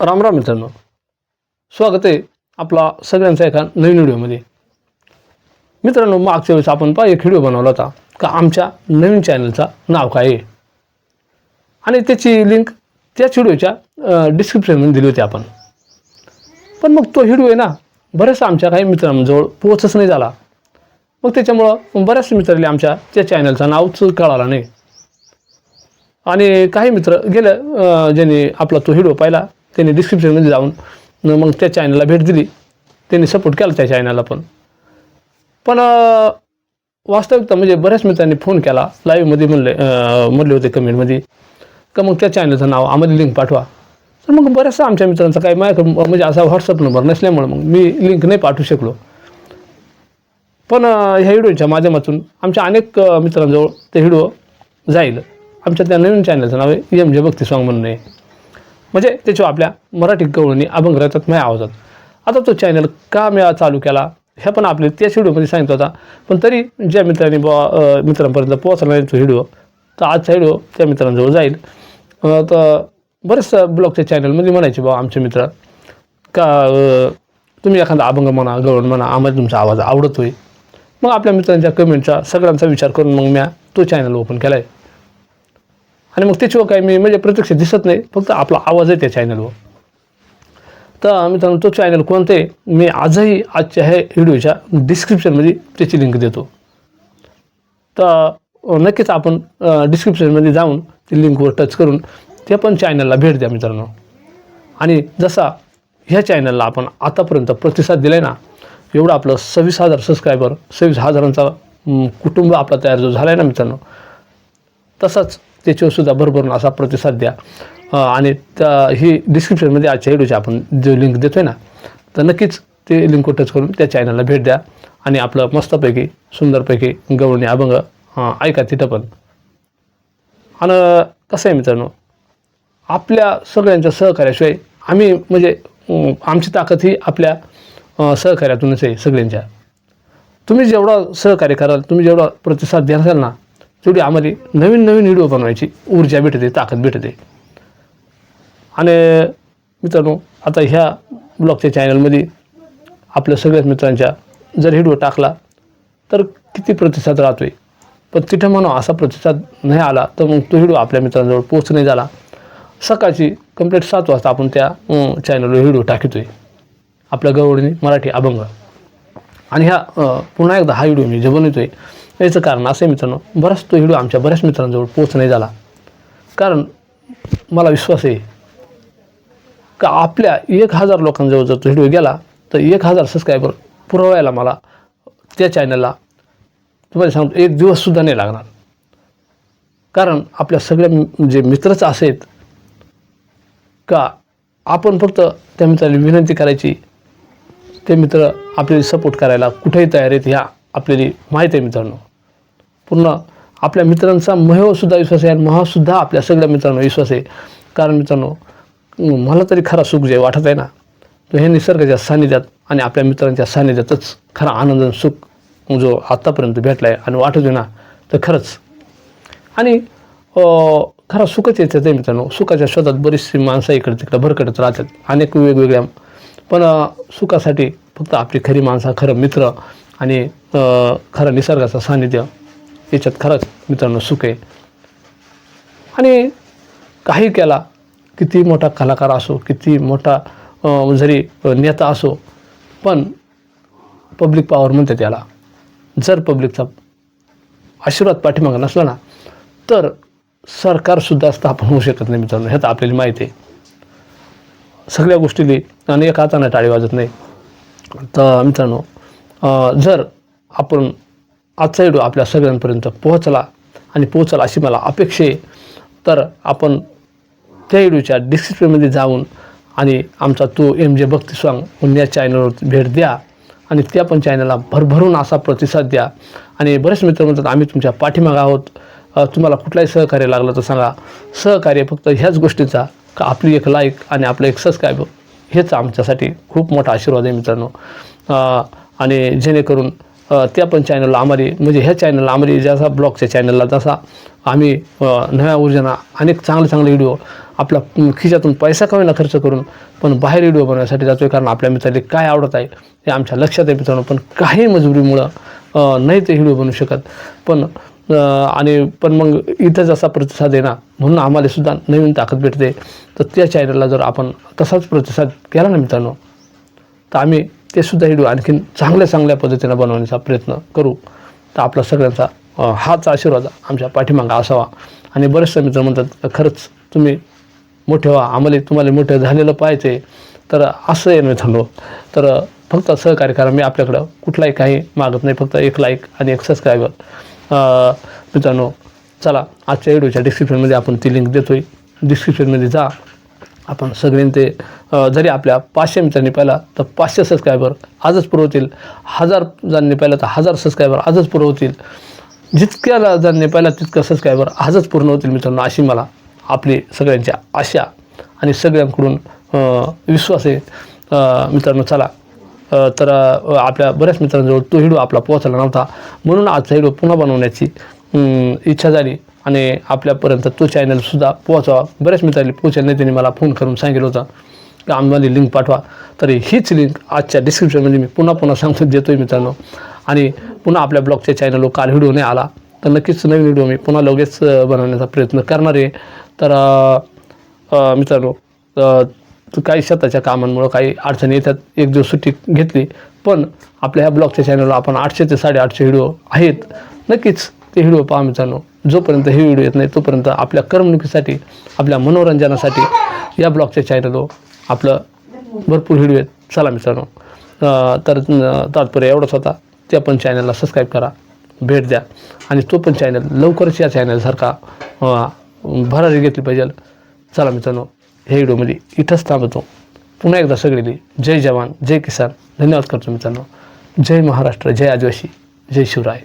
राम राम मित्रांनो. स्वागत आहे आपला सगळ्यांचा एका नवीन व्हिडिओमध्ये. मित्रांनो मागच्या वेळेस आपण पहा एक व्हिडिओ बनवला होता का आमच्या नवीन चॅनलचा नाव काय आहे. आणि त्याची लिंक त्याच व्हिडिओच्या डिस्क्रिप्शनमध्ये दिली होती आपण. पण मग तो व्हिडिओ आहे ना बऱ्याचशा आमच्या काही मित्रांजवळ पोहोचच नाही झाला. मग त्याच्यामुळं बऱ्याच मित्रांनी आमच्या त्या चॅनलचं नावच कळाला नाही. आणि काही मित्र गेल्या ज्यांनी आपला तो व्हिडिओ पाहिला त्यांनी डिस्क्रिप्शनमध्ये जाऊन मग त्या चॅनलला भेट दिली. त्यांनी सपोर्ट केला त्या चॅनलला पण. पण वास्तविकता म्हणजे बऱ्याच मित्रांनी फोन केला. लाईव्हमध्ये म्हणले म्हणले होते कमेंटमध्ये का मग त्या चॅनलचं नाव आम्हाला लिंक पाठवा. तर मग बऱ्याचशा आमच्या मित्रांचा काही माझ्याकडे म्हणजे असा व्हॉट्सअप नंबर नसल्यामुळे मग मी लिंक नाही पाठवू शकलो. पण ह्या व्हिडिओच्या माध्यमातून आमच्या अनेक मित्रांजवळ ते व्हिडिओ जाईल. आमच्या त्या नवीन चॅनलचं नाव आहे एम जे भक्ती सॉंग म्हणून आहे. म्हणजे त्याच्यावर आपल्या मराठी गवळणी अभंग राहतात माझ्या आवाजात. आता तो चॅनल का मी चालू केला ह्या पण आपले त्याच व्हिडिओमध्ये सांगितलं होता. पण तरी ज्या मित्रांनी बुवा मित्रांपर्यंत पोहोचला नाही तो व्हिडिओ तर आजचा व्हिडिओ त्या मित्रांजवळ जाईल. तर बरेच ब्लॉगच्या चॅनलमध्ये म्हणायचे बा आमचे मित्र का तुम्ही एखादा अभंग म्हणा गवळण म्हणा आम्हाला तुमचा आवाज आवडतोय. मग आपल्या मित्रांच्या कमेंटचा सगळ्यांचा विचार करून मग मी तो चॅनल ओपन केला आहे आणि मग त्याच्यावर काही मी म्हणजे प्रत्यक्ष दिसत नाही फक्त आपला आवाज आहे त्या चॅनलवर तर मित्रांनो तो चॅनल कोणते? मी आजही आजच्या ह्या व्हिडिओच्या डिस्क्रिप्शनमध्ये त्याची लिंक देतो. तर नक्कीच आपण डिस्क्रिप्शनमध्ये जाऊन ती लिंकवर टच करून त्या पण चॅनलला भेट द्या मित्रांनो. आणि जसा ह्या चॅनलला आपण आतापर्यंत प्रतिसाद दिला आहे ना एवढं आपलं सव्वीस हजार सबस्क्रायबर सव्वीस हजारांचा कुटुंब आपला तयार जो झाला आहे ना मित्रांनो तसाच त्याच्यावर सुद्धा भरभरून असा प्रतिसाद द्या. आणि त्या ही डिस्क्रिप्शनमध्ये आजच्या व्हिडिओची आपण जो लिंक देतो आहे ना तर नक्कीच ते लिंक टच करून त्या चॅनलला भेट द्या. आणि आपलं मस्तपैकी सुंदरपैकी गवळणी अभंग ऐका तिथं पण. आणि कसं आहे मित्रांनो आपल्या सगळ्यांच्या सहकार्याशिवाय आम्ही म्हणजे आमची ताकद ही आपल्या सहकार्यातूनच आहे सगळ्यांच्या. तुम्ही जेवढा सहकार्य कराल तुम्ही जेवढा प्रतिसाद द्याल ना तेवढी आम्हाला नवीन नवीन व्हिडिओ बनवायची. ऊर्जा भेटते ताकद भेटते. आणि मित्रांनो आता ह्या ब्लॉगच्या चॅनलमध्ये आपल्या सगळ्याच मित्रांच्या जर व्हिडिओ टाकला तर किती प्रतिसाद राहतो आहे पण तिथं म्हणून असा प्रतिसाद नाही आला तर मग तो व्हिडिओ आपल्या मित्रांजवळ पोच नाही झाला. सकाळची कंप्लीट सात वाजता आपण त्या चॅनलवर व्हिडिओ आहे आपल्या गवळणी मराठी अभंग. आणि ह्या पुन्हा एकदा हा व्हिडिओ मी जे बनवतोय. याचं कारण असं आहे मित्रांनो बराच तो व्हिडिओ आमच्या बऱ्याच मित्रांजवळ पोच नाही झाला. कारण मला विश्वास आहे का आपल्या एक हजार लोकांजवळ जर तो व्हिडिओ गेला तर एक हजार सबस्क्रायबर पुरवायला मला त्या चॅनलला तुम्हाला सांगतो एक दिवससुद्धा नाही लागणार. कारण आपल्या सगळ्या जे मित्रच असेत का आपण फक्त त्या मित्राला विनंती करायची ते मित्र आपल्याला सपोर्ट करायला कुठेही तयार आहेत ह्या आपल्याला माहीत आहे मित्रांनो. पूर्ण आपल्या मित्रांचा महसुद्धा विश्वास आहे आणि महासुद्धा आपल्या सगळ्या मित्रांना विश्वास आहे. कारण मित्रांनो मला तरी खरा सुख जे वाटत आहे ना तो हे निसर्गाच्या सानिध्यात आणि आपल्या मित्रांच्या सानिध्यातच खरा आनंद आणि सुख जो आत्तापर्यंत भेटला आहे आणि वाटत आहे ना तर खरंच. आणि खरा सुखच येतं ते मित्रांनो. सुखाच्या शोधात बरीचशी माणसं इकडे तिकडे भरकटत राहतात. अनेक वेगवेगळ्या पण सुखासाठी फक्त आपली खरी माणसं खरं मित्र आणि खरं निसर्गाचं सान्निध्य याच्यात खरंच मित्रांनो सुख आहे. आणि काही केला किती मोठा कलाकार असो किती मोठा जरी नेता असो पण पब्लिक पॉवर म्हणते त्याला जर पब्लिकचा आशीर्वाद पाठीमागा नसला ना तर सरकारसुद्धा स्थापन होऊ शकत नाही मित्रांनो ह्यात आपल्याला माहिती आहे. सगळ्या गोष्टीली आणि एका हाताने टाळी वाजत नाही. तर मित्रांनो जर आपण आजचा व्हिडिओ आपल्या सगळ्यांपर्यंत पोहोचला आणि पोहोचला अशी मला अपेक्षा आहे तर आपण त्या व्हिडिओच्या डिस्क्रिप्शनमध्ये जाऊन आणि आमचा तो एम जे भक्ती सॉंग या चॅनलवर भेट द्या आणि त्या पण चॅनलला भरभरून असा प्रतिसाद द्या. आणि बरेच मित्र म्हणतात आम्ही तुमच्या पाठीमागं आहोत. तुम्हाला कुठलाही सहकार्य लागलं तर सांगा. सहकार्य फक्त ह्याच गोष्टीचा का आपली एक लाईक आणि आपलं एक सबस्क्राईब हेच आमच्यासाठी खूप मोठा आशीर्वाद आहे मित्रांनो. आणि जेणेकरून त्या पण चॅनलला आम्हाला म्हणजे ह्या चॅनलला आम्हाला जसा ब्लॉगच्या चॅनलला जसा आम्ही नव्या ऊर्जना अनेक चांगले चांगले व्हिडिओ आपला खिशातून पैसा कमी खर्च करून पण बाहेर व्हिडिओ बनवण्यासाठी जातो आहे कारण आपल्या मित्राला काय आवडत आहे हे आमच्या लक्षात आहे मित्रांनो. पण काही मजबुरीमुळं नाही ते व्हिडिओ बनवू शकत. पण आणि पण मग इथं जसा प्रतिसाद येणार म्हणून आम्हाला सुद्धा नवीन ताकद भेटते. तर त्या चॅनलला जर आपण तसाच प्रतिसाद केला ना मित्रांनो तर आम्ही ते सुद्धा व्हिडिओ आणखीन चांगल्या चांगल्या पद्धतीनं बनवण्याचा प्रयत्न करू. तर आपला सगळ्यांचा हाच आशीर्वाद आमच्या पाठीमागा असावा. आणि बरेचसे मित्र म्हणतात खरंच तुम्ही मोठे व्हा आम्हाला तुम्हाला मोठे झालेलं पाहिजे तर असं आहे मित्रांनो. तर फक्त सहकार्य करा मी आपल्याकडं कुठलाही काही मागत नाही फक्त एक लाईक आणि एक सबस्क्रायबर मित्रांनो चला आजच्या व्हिडिओच्या डिस्क्रिप्शनमध्ये आपण ती लिंक देतो आहे डिस्क्रिप्शनमध्ये जा. आपण सगळ्यांनी ते जरी आपल्या पाचशे मित्रांनी पाहिला तर पाचशे सबस्क्रायबर आजच पुरवतील हजार जणांनी पाहिलं तर हजार सबस्क्रायबर आजच पुरवतील जितक्या जणांनी पाहिला तितकं सबस्क्रायबर आजच पूर्ण होतील मित्रांनो अशी मला आपली सगळ्यांच्या आशा आणि सगळ्यांकडून विश्वास आहे. मित्रांनो चला. तर आपल्या बऱ्याच मित्रांजवळ तो व्हिडिओ आपला पोहोचला नव्हता. म्हणून आजचा व्हिडिओ पुन्हा बनवण्याची इच्छा झाली आणि आपल्यापर्यंत तो चॅनलसुद्धा पोहोचावा. बऱ्याच मित्रांनी पोहोचल्या नाही त्यांनी मला फोन करून सांगितलं होतं की आम्हाला लिंक पाठवा. तर हीच लिंक आजच्या डिस्क्रिप्शनमध्ये मी पुन्हा पुन्हा सांगतो देतो आहे मित्रांनो. आणि पुन्हा आपल्या ब्लॉगच्या चॅनलवर काल व्हिडिओ नाही आला तर नक्कीच नवीन व्हिडिओ मी पुन्हा लगेच बनवण्याचा प्रयत्न करणार आहे. तर मित्रांनो काही शेताच्या कामांमुळं काही अडचणी येतात एक दिवस सुट्टी घेतली. पण आपल्या ह्या ब्लॉगच्या चॅनलवर आपण आठशे ते साडेआठशे व्हिडिओ आहेत. नक्कीच ते व्हिडिओ पहा मित्रांनो जोपर्यंत हे व्हिडिओ येत नाही तोपर्यंत आपल्या करमणुकीसाठी आपल्या मनोरंजनासाठी या ब्लॉगच्या चॅनलवर आपलं भरपूर व्हिडिओ आहेत. चला मित्रांनो तर तात्पर्य एवढंच होता. त्या पण चॅनलला सबस्क्राईब करा भेट द्या. आणि तो पण चॅनल लवकरच या चॅनलसारखा भरारी घेतली पाहिजे. चला मित्रांनो ह्या व्हिडिओमध्ये इथंच थांबतो. पुन्हा एकदा सगळी जय जवान जय किसान. धन्यवाद करतो मित्रांनो. जय महाराष्ट्र जय आदिवासी जय शिवराय.